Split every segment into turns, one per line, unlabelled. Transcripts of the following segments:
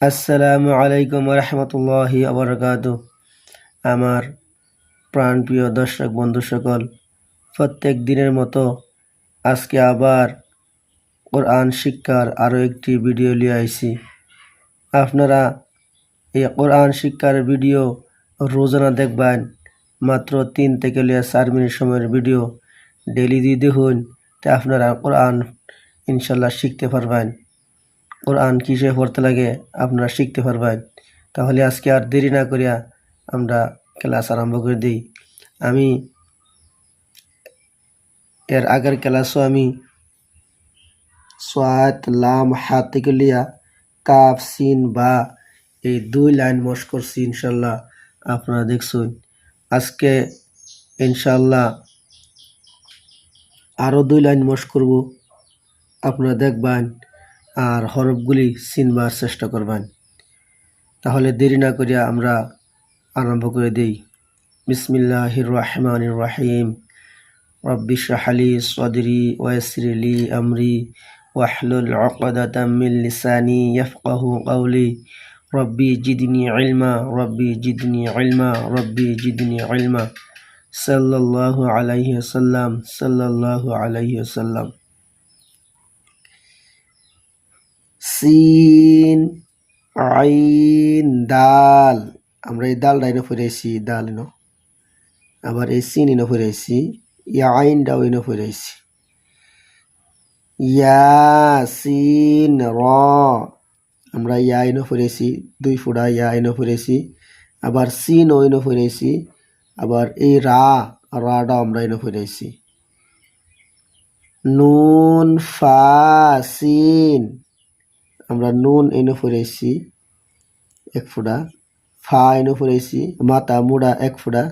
আসসালামু আলাইকুম রহমতুল্লাহি আবরকাত আমার প্রাণপ্রিয় দর্শক বন্ধু সকল, প্রত্যেক দিনের মতো আজকে আবার কোরআন শিক্ষার আরও একটি ভিডিও নিয়ে আইছি। আপনারা এই কোরআন শিক্ষার ভিডিও রোজানা দেখবেন, মাত্র তিন থেকে লিয়ে চার মিনিট সময়ের ভিডিও ডেলি দিয়ে দেখুন, তা আপনারা কোরআন ইনশাল্লাহ শিখতে পারবেন। কোরআন কিসে পড়তে লাগে আপনারা শিখতে পারবেন। তাহলে আজকে আর দেরি না করিয়া আমরা ক্লাস আরম্ভ করে দিই। আমি এর আগের ক্লাসও আমি সোয়াত, লাম হাত থেকে লিয়া কাপ সিন, বা এই দুই লাইন মশ করছি ইনশাল্লাহ আপনারা দেখছুন। আজকে ইনশাল্লাহ আরও দুই লাইন মশ করব। আপনারা দেখবেন আর হরফগুলি চিনবার চেষ্টা করবেন। তাহলে দেরি না করিয়া আমরা আরম্ভ করে দিই। বিসমিল্লাহির রহমানির রহিম রব্বি শাহালি সদরি ওয়াসরিলি আমরি ওয়াহলুল ইয়াফকাহু কওলি। রব্বি জিদনি ইলমা, রব্বি জিদনি ইলমা, রব্বি জিদনি ইলমা। সাল্লাল্লাহু আলাইহি ওয়াসাল্লাম, সাল্লাল্লাহু আলাইহি ওয়াসাল্লাম। সিন, আইন, দাল। আমরা এই দাল ডাইনো ফিরেছি দাল ইনো আবার এই সিন ইনো ফিরেছি ইয়া আইন ডাও ইনো ফিরেছি ইয়া সিন র। আমরা ইয়া ইনো ফিরেছি দুই ফুটা ইয়া ইনো ফিরেছি আবার সিন ও ইনো ফিরেছি আবার এই রা রাডাও আমরা ইনো ফিরেছি নুন, ফা, সিন। আমরা নুন এনে ফুরাইছি এক ফুটা ফা এনে ফুরাইছি, মাথা, মুড়া এক ফুটা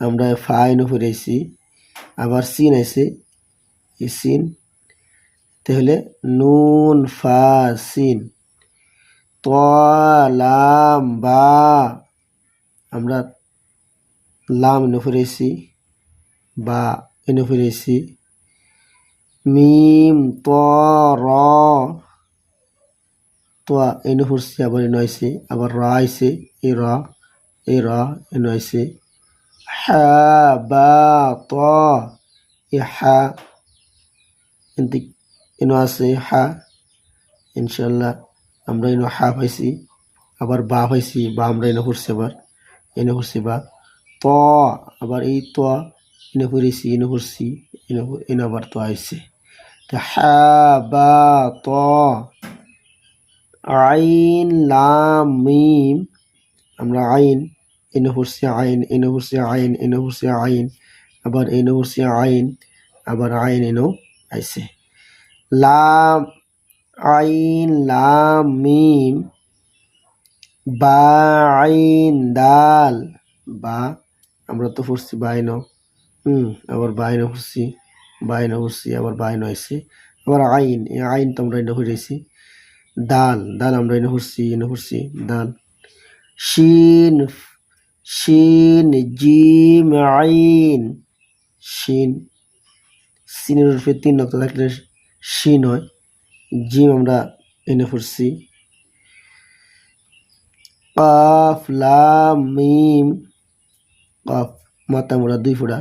আমরা ফা এনে ফুরাইছি, আবার সিন আছে, এই সিন। তাহলে নুন, ফা, সিন লাম, বা, আমরা লাম এনে ফুরাইছি, বা এনে ফুরাইছি, মিম, ত, র তোয়া এনে ফুরছি আবার এনে আইছে, আবার র আইছে, এই র এই র এনে আইছে। হা, বা, ত এ হা, এনতে এনে আছে, হা ইনশাল্লাহ আমরা এনে হা পাইছি, আবার বা পাইছি, বা আমরা এনে ফুরছি আবার, এনে ফুরছি বা, ত, আবার এই ত এনে ফুরেছি এনে ফুরছি এনে এনে আবার তো আইছে। হা, বা, ত আইন, লাম, মিম, আমরা আইন, এনে আইন এনে আইন এনে আইন, আবার এনে আইন, আবার আইন এনেও আইছে। লাম, আইন, লাম, মিম, বা, আইন, দাল, বা, আমরা তো পড়ছি বাইন হুম, আবার বাইন পড়ছি বাইন পড়ছি, আবার বাইন আইছে, আবার আইন আইন তো আমরা এনে পড়েছি। দাল দাল আমরা এনে পড়ছি এনে পড়ছি দাল। শিন শিন, জিম, আইন। শিন। সিনের উপরে তিন নক্ত থাকলে শিন হয়। জিম আমরা এনে পড়ছি কাফ, লাম, মিম। কাফ, মাথা মোড়া দুই ফোড়া।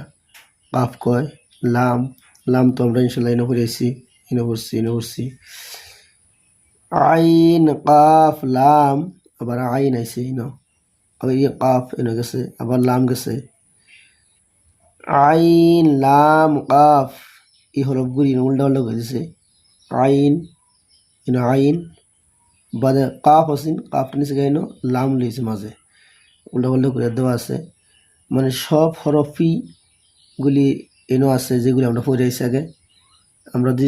কাফ কয় লাম। লাম তো আমরা ইনশাল্লাহ এনে পড়েছি এনে পড়ছি এনে পড়ছি আইন কাফ লাম আবার আইন আইছে ইন আবার ইয়ে কাফ এনে গেছে আবার লাম গেছে আইন লাম কাফ এই হরফগুলি উল্টা উল্টা গেছে আইন ইন আইন বাদে কাফ আছেন কাফ নিচে গাইন লাম লিয়েছে মাঝে উল্টা উল্টা করে দেওয়া আছে মানে সব হরফি গুলি এনো আছে যেগুলি আমরা পড়ে আগে আমরা যদি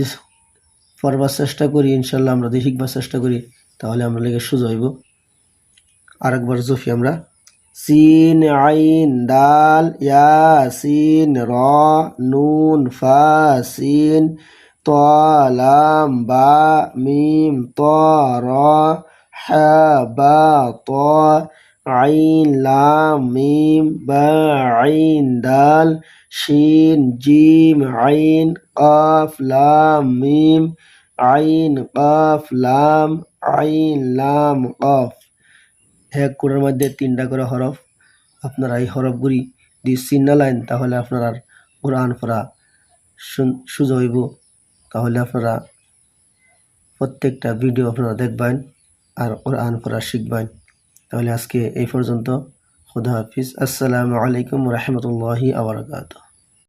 পড়বার চেষ্টা করি, ইনশাল্লাহ আমরা যদি শিখবার চেষ্টা করি, তাহলে আমরা লেগে সোজা হইব। আরেকবার জফি আমরা। সিন, আইন, দাল, ইয়া, সিন, র, নুন, ফা, সিন, ত, লাম, বা, মিম, ত, র হা বা, ত আইন, লাম, মিম, বা, আইন, দাল, শিন, জিম, আইন, কাফ, লাম, মিম, আইন, কফ, লাম, আইন, লাম, কফ। এক কোডের মধ্যে তিনটা করে হরফ। আপনারা এই হরফগুলি যদি চিহ্ন লাইন, তাহলে আপনারা কোরআন পড়া সুযোগ হইব। তাহলে আপনারা প্রত্যেকটা ভিডিও আপনারা দেখবেন আর কোরআন পড়া শিখবেন। তাহলে আজকে এই পর্যন্ত। খুদা হাফিজ। আসসালামু আলাইকুম রহমতুল্লাহি আবরকাত